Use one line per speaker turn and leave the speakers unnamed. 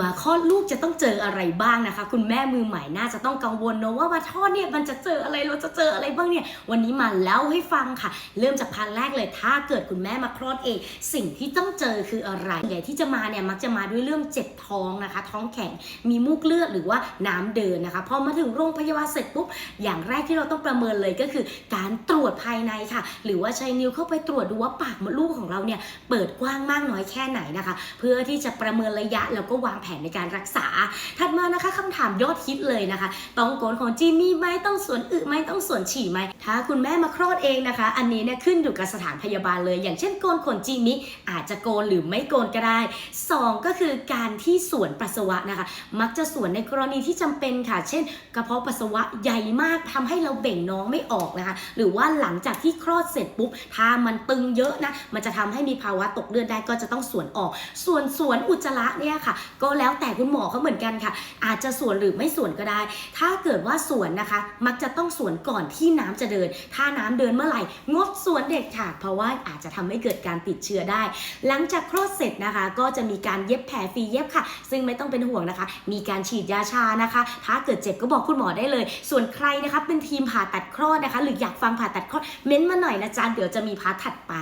มาคลอดลูกจะต้องเจออะไรบ้างนะคะ คุณแม่มือใหม่น่าจะต้องกังวลเนอะว่ามาทอดเนี่ยมันจะเจออะไรเราจะเจออะไรบ้างเนี่ยวันนี้มาเล่าให้ฟังค่ะ เริ่มจากพันแรกเลยถ้าเกิดคุณแม่มาคลอดเอง สิ่งที่ต้องเจอคืออะไรใหญ่ที่จะมาเนี่ยมักจะมาด้วยเรื่องเจ็บท้องนะคะ ท้องแข็งมีมูกเลือดหรือว่าน้ำเดินนะคะพอมาถึงโรงพยาบาลเสร็จปุ๊บอย่างแรกที่เราต้องประเมินเลยก็คือ การตรวจภายในค่ะ หรือว่าใช้นิ้วเข้าไปตรวจดูว่าปากมดลูกของเราเนี่ยเปิดกว้างมากน้อยแค่ไหนนะคะ เพื่อที่จะประเมินระยะแล้วก็วางแผนในการรักษา ถัดมานะคะคำถามยอดฮิตเลยนะคะ ต้องโกนของจีมีไหมต้องสวนอึไหมต้องสวนฉี่ไหมถ้าคุณแม่มาคลอดเองนะคะ อันนี้เนี่ยขึ้นอยู่กับสถานพยาบาลเลย อย่างเช่นโกนขนจีมิอาจจะโกนหรือไม่โกนก็ได้สองก็คือการที่สวนปัสสาวะนะคะ มักจะสวนในกรณีที่จำเป็นค่ะ เช่น กระเพาะปัสสาวะใหญ่มากทำให้เราเบ่งน้องไม่ออกนะคะ หรือว่าหลังจากที่คลอดเสร็จปุ๊บถ้ามันตึงเยอะนะมันจะทำให้มีภาวะตกเลือดได้ก็จะต้องสวนออก ส่วนสวนอุจจาระเนี่ยค่ะก็แล้วแต่คุณหมอเขาเหมือนกันค่ะ อาจจะสวนหรือไม่สวนก็ได้ ถ้าเกิดว่าสวนนะคะ มักจะต้องสวนก่อนที่น้ำจะเดิน ถ้าน้ำเดินเมื่อไหร่งดสวนเด็ดขาดเพราะว่าอาจจะทำให้เกิดการติดเชื้อได้ หลังจากคลอดเสร็จนะคะ ก็จะมีการเย็บแผลฟรีเย็บค่ะ ซึ่งไม่ต้องเป็นห่วงนะคะ มีการฉีดยาชานะคะ ถ้าเกิดเจ็บก็บอกคุณหมอได้เลย ส่วนใครนะคะเป็นทีมผ่าตัดคลอดนะคะ หรืออยากฟังผ่าตัดคลอดเม้นต์มาหน่อยนะจ๊ะเดี๋ยวจะมีพาร์ทถัดไป